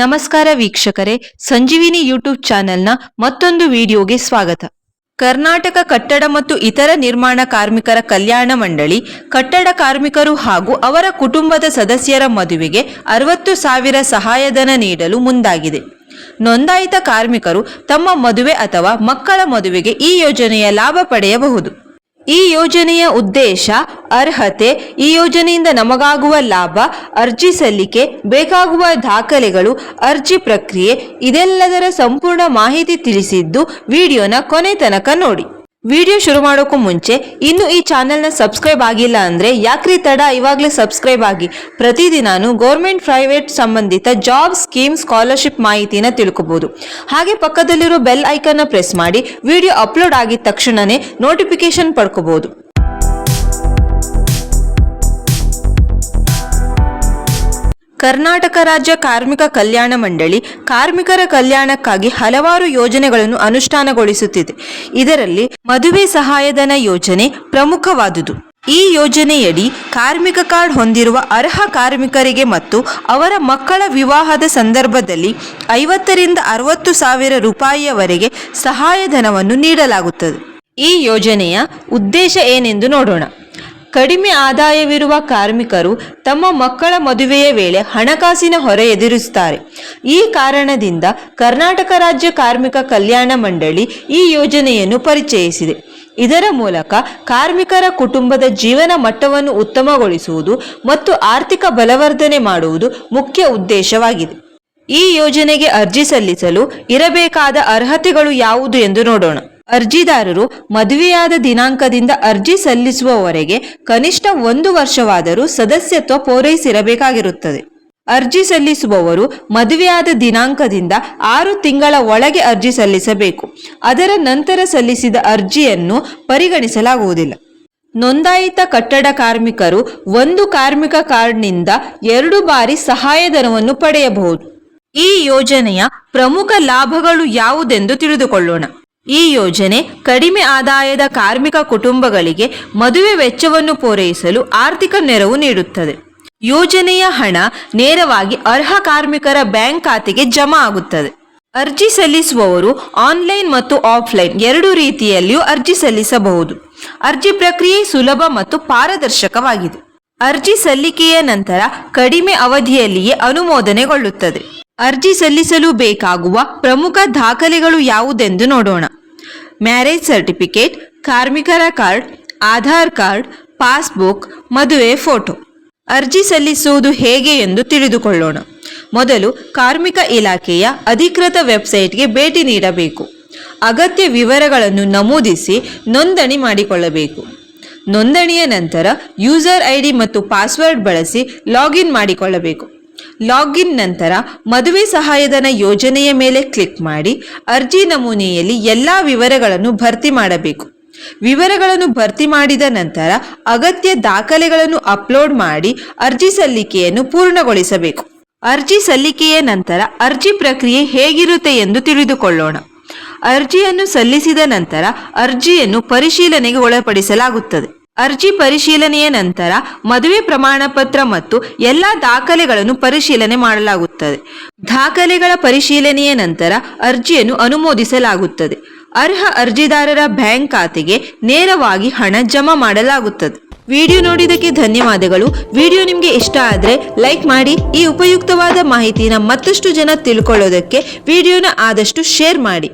ನಮಸ್ಕಾರ ವೀಕ್ಷಕರೇ, ಸಂಜೀವಿನಿ ಯೂಟ್ಯೂಬ್ ಚಾನೆಲ್ನ ಮತ್ತೊಂದು ವಿಡಿಯೋಗೆ ಸ್ವಾಗತ. ಕರ್ನಾಟಕ ಕಟ್ಟಡ ಮತ್ತು ಇತರ ನಿರ್ಮಾಣ ಕಾರ್ಮಿಕರ ಕಲ್ಯಾಣ ಮಂಡಳಿ, ಕಟ್ಟಡ ಕಾರ್ಮಿಕರು ಹಾಗೂ ಅವರ ಕುಟುಂಬದ ಸದಸ್ಯರ ಮದುವೆಗೆ ಅರವತ್ತು ಸಾವಿರ ಸಹಾಯಧನ ನೀಡಲು ಮುಂದಾಗಿದೆ. ನೋಂದಾಯಿತ ಕಾರ್ಮಿಕರು ತಮ್ಮ ಮದುವೆ ಅಥವಾ ಮಕ್ಕಳ ಮದುವೆಗೆ ಈ ಯೋಜನೆಯ ಲಾಭ ಪಡೆಯಬಹುದು. ಈ ಯೋಜನೆಯ ಉದ್ದೇಶ ಅರ್ಹತೆ, ಈ ಯೋಜನೆಯಿಂದ ನಮಗಾಗುವ ಲಾಭ, ಅರ್ಜಿ ಸಲ್ಲಿಕೆ, ಬೇಕಾಗುವ ದಾಖಲೆಗಳು, ಅರ್ಜಿ ಪ್ರಕ್ರಿಯೆ, ಇದೆಲ್ಲದರ ಸಂಪೂರ್ಣ ಮಾಹಿತಿ ತಿಳಿಸಿದ್ದು, ವಿಡಿಯೋನ ಕೊನೆ ತನಕ ನೋಡಿ. ವಿಡಿಯೋ ಶುರು ಮಾಡೋಕ್ಕೂ ಮುಂಚೆ ಇನ್ನು ಈ ಚಾನೆಲ್ನ ಸಬ್ಸ್ಕ್ರೈಬ್ ಆಗಿಲ್ಲ ಅಂದ್ರೆ ಯಾಕ್ರಿ ತಡ? ಇವಾಗಲೇ ಸಬ್ಸ್ಕ್ರೈಬ್ ಆಗಿ. ಪ್ರತಿದಿನಾನು ಗೌರ್ಮೆಂಟ್ ಪ್ರೈವೇಟ್ ಸಂಬಂಧಿತ ಜಾಬ್ ಸ್ಕೀಮ್ ಸ್ಕಾಲರ್ಶಿಪ್ ಮಾಹಿತಿನ ತಿಳ್ಕೊಬಹುದು ಹಾಗೆ ಪಕ್ಕದಲ್ಲಿರೋ ಬೆಲ್ ಐಕನ್ನ ಪ್ರೆಸ್ ಮಾಡಿ ವಿಡಿಯೋ ಅಪ್ಲೋಡ್ ಆಗಿದ ತಕ್ಷಣನೇ ನೋಟಿಫಿಕೇಶನ್ ಪಡ್ಕೋಬಹುದು ಕರ್ನಾಟಕ ರಾಜ್ಯ ಕಾರ್ಮಿಕ ಕಲ್ಯಾಣ ಮಂಡಳಿ ಕಾರ್ಮಿಕರ ಕಲ್ಯಾಣಕ್ಕಾಗಿ ಹಲವಾರು ಯೋಜನೆಗಳನ್ನು ಅನುಷ್ಠಾನಗೊಳಿಸುತ್ತಿದೆ. ಇದರಲ್ಲಿ ಮದುವೆ ಸಹಾಯಧನ ಯೋಜನೆ ಪ್ರಮುಖವಾದುದು. ಈ ಯೋಜನೆಯಡಿ ಕಾರ್ಮಿಕ ಕಾರ್ಡ್ ಹೊಂದಿರುವ ಅರ್ಹ ಕಾರ್ಮಿಕರಿಗೆ ಮತ್ತು ಅವರ ಮಕ್ಕಳ ವಿವಾಹದ ಸಂದರ್ಭದಲ್ಲಿ ಐವತ್ತರಿಂದ ಅರವತ್ತು ಸಾವಿರ ರೂಪಾಯಿಯವರೆಗೆ ಸಹಾಯಧನವನ್ನು ನೀಡಲಾಗುತ್ತದೆ. ಈ ಯೋಜನೆಯ ಉದ್ದೇಶ ಏನೆಂದು ನೋಡೋಣ. ಕಡಿಮೆ ಆದಾಯವಿರುವ ಕಾರ್ಮಿಕರು ತಮ್ಮ ಮಕ್ಕಳ ಮದುವೆಯ ವೇಳೆ ಹಣಕಾಸಿನ ಹೊರೆ ಎದುರಿಸುತ್ತಾರೆ. ಈ ಕಾರಣದಿಂದ ಕರ್ನಾಟಕ ರಾಜ್ಯ ಕಾರ್ಮಿಕ ಕಲ್ಯಾಣ ಮಂಡಳಿ ಈ ಯೋಜನೆಯನ್ನು ಪರಿಚಯಿಸಿದೆ. ಇದರ ಮೂಲಕ ಕಾರ್ಮಿಕರ ಕುಟುಂಬದ ಜೀವನ ಮಟ್ಟವನ್ನು ಉತ್ತಮಗೊಳಿಸುವುದು ಮತ್ತು ಆರ್ಥಿಕ ಬಲವರ್ಧನೆ ಮಾಡುವುದು ಮುಖ್ಯ ಉದ್ದೇಶವಾಗಿದೆ. ಈ ಯೋಜನೆಗೆ ಅರ್ಜಿ ಸಲ್ಲಿಸಲು ಇರಬೇಕಾದ ಅರ್ಹತೆಗಳು ಯಾವುದು ಎಂದು ನೋಡೋಣ. ಅರ್ಜಿದಾರರು ಮದುವೆಯಾದ ದಿನಾಂಕದಿಂದ ಅರ್ಜಿ ಸಲ್ಲಿಸುವವರೆಗೆ ಕನಿಷ್ಠ ಒಂದು ವರ್ಷವಾದರೂ ಸದಸ್ಯತ್ವ ಪೂರೈಸಿರಬೇಕಾಗಿರುತ್ತದೆ. ಅರ್ಜಿ ಸಲ್ಲಿಸುವವರು ಮದುವೆಯಾದ ದಿನಾಂಕದಿಂದ ಆರು ತಿಂಗಳ ಒಳಗೆ ಅರ್ಜಿ ಸಲ್ಲಿಸಬೇಕು. ಅದರ ನಂತರ ಸಲ್ಲಿಸಿದ ಅರ್ಜಿಯನ್ನು ಪರಿಗಣಿಸಲಾಗುವುದಿಲ್ಲ. ನೋಂದಾಯಿತ ಕಟ್ಟಡ ಕಾರ್ಮಿಕರು ಒಂದು ಕಾರ್ಮಿಕ ಕಾರ್ಡ್ನಿಂದ ಎರಡು ಬಾರಿ ಸಹಾಯಧನವನ್ನು ಪಡೆಯಬಹುದು. ಈ ಯೋಜನೆಯ ಪ್ರಮುಖ ಲಾಭಗಳು ಯಾವುದೆಂದು ತಿಳಿದುಕೊಳ್ಳೋಣ. ಈ ಯೋಜನೆ ಕಡಿಮೆ ಆದಾಯದ ಕಾರ್ಮಿಕ ಕುಟುಂಬಗಳಿಗೆ ಮದುವೆ ವೆಚ್ಚವನ್ನು ಪೂರೈಸಲು ಆರ್ಥಿಕ ನೆರವು ನೀಡುತ್ತದೆ. ಯೋಜನೆಯ ಹಣ ನೇರವಾಗಿ ಅರ್ಹ ಕಾರ್ಮಿಕರ ಬ್ಯಾಂಕ್ ಖಾತೆಗೆ ಜಮಾ ಆಗುತ್ತದೆ. ಅರ್ಜಿ ಸಲ್ಲಿಸುವವರು ಆನ್ಲೈನ್ ಮತ್ತು ಆಫ್ಲೈನ್ ಎರಡು ರೀತಿಯಲ್ಲಿಯೂ ಅರ್ಜಿ ಸಲ್ಲಿಸಬಹುದು. ಅರ್ಜಿ ಪ್ರಕ್ರಿಯೆ ಸುಲಭ ಮತ್ತು ಪಾರದರ್ಶಕವಾಗಿದೆ. ಅರ್ಜಿ ಸಲ್ಲಿಕೆಯ ನಂತರ ಕಡಿಮೆ ಅವಧಿಯಲ್ಲಿಯೇ ಅನುಮೋದನೆಗೊಳ್ಳುತ್ತದೆ. ಅರ್ಜಿ ಸಲ್ಲಿಸಲು ಬೇಕಾಗುವ ಪ್ರಮುಖ ದಾಖಲೆಗಳು ಯಾವುದೆಂದು ನೋಡೋಣ. ಮ್ಯಾರೇಜ್ ಸರ್ಟಿಫಿಕೇಟ್, ಕಾರ್ಮಿಕರ ಕಾರ್ಡ್, ಆಧಾರ್ ಕಾರ್ಡ್, ಪಾಸ್ಬುಕ್, ಮದುವೆ ಫೋಟೋ. ಅರ್ಜಿ ಸಲ್ಲಿಸುವುದು ಹೇಗೆ ಎಂದು ತಿಳಿದುಕೊಳ್ಳೋಣ. ಮೊದಲು ಕಾರ್ಮಿಕ ಇಲಾಖೆಯ ಅಧಿಕೃತ ವೆಬ್ಸೈಟ್ಗೆ ಭೇಟಿ ನೀಡಬೇಕು. ಅಗತ್ಯ ವಿವರಗಳನ್ನು ನಮೂದಿಸಿ ನೋಂದಣಿ ಮಾಡಿಕೊಳ್ಳಬೇಕು. ನೋಂದಣಿಯ ನಂತರ ಯೂಸರ್ ಐಡಿ ಮತ್ತು ಪಾಸ್ವರ್ಡ್ ಬಳಸಿ ಲಾಗಿನ್ ಮಾಡಿಕೊಳ್ಳಬೇಕು. ಲಾಗಿನ್ ನಂತರ ಮದುವೆ ಸಹಾಯಧನ ಯೋಜನೆಯ ಮೇಲೆ ಕ್ಲಿಕ್ ಮಾಡಿ ಅರ್ಜಿ ನಮೂನೆಯಲ್ಲಿ ಎಲ್ಲ ವಿವರಗಳನ್ನು ಭರ್ತಿ ಮಾಡಬೇಕು. ವಿವರಗಳನ್ನು ಭರ್ತಿ ಮಾಡಿದ ನಂತರ ಅಗತ್ಯ ದಾಖಲೆಗಳನ್ನು ಅಪ್ಲೋಡ್ ಮಾಡಿ ಅರ್ಜಿ ಸಲ್ಲಿಕೆಯನ್ನು ಪೂರ್ಣಗೊಳಿಸಬೇಕು. ಅರ್ಜಿ ಸಲ್ಲಿಕೆಯ ನಂತರ ಅರ್ಜಿ ಪ್ರಕ್ರಿಯೆ ಹೇಗಿರುತ್ತೆ ಎಂದು ತಿಳಿದುಕೊಳ್ಳೋಣ. ಅರ್ಜಿಯನ್ನು ಸಲ್ಲಿಸಿದ ನಂತರ ಅರ್ಜಿಯನ್ನು ಪರಿಶೀಲನೆಗೆ ಒಳಪಡಿಸಲಾಗುತ್ತದೆ. ಅರ್ಜಿ ಪರಿಶೀಲನೆಯ ನಂತರ ಮದುವೆ ಪ್ರಮಾಣ ಪತ್ರ ಮತ್ತು ಎಲ್ಲ ದಾಖಲೆಗಳನ್ನು ಪರಿಶೀಲನೆ ಮಾಡಲಾಗುತ್ತದೆ. ದಾಖಲೆಗಳ ಪರಿಶೀಲನೆಯ ನಂತರ ಅರ್ಜಿಯನ್ನು ಅನುಮೋದಿಸಲಾಗುತ್ತದೆ. ಅರ್ಹ ಅರ್ಜಿದಾರರ ಬ್ಯಾಂಕ್ ಖಾತೆಗೆ ನೇರವಾಗಿ ಹಣ ಜಮಾ ಮಾಡಲಾಗುತ್ತದೆ. ವಿಡಿಯೋ ನೋಡಿದ್ದಕ್ಕೆ ಧನ್ಯವಾದಗಳು. ವಿಡಿಯೋ ನಿಮಗೆ ಇಷ್ಟ ಆದರೆ ಲೈಕ್ ಮಾಡಿ. ಈ ಉಪಯುಕ್ತವಾದ ಮಾಹಿತಿನ ಮತ್ತಷ್ಟು ಜನ ತಿಳ್ಕೊಳ್ಳೋದಕ್ಕೆ ವಿಡಿಯೋನ ಆದಷ್ಟು ಶೇರ್ ಮಾಡಿ.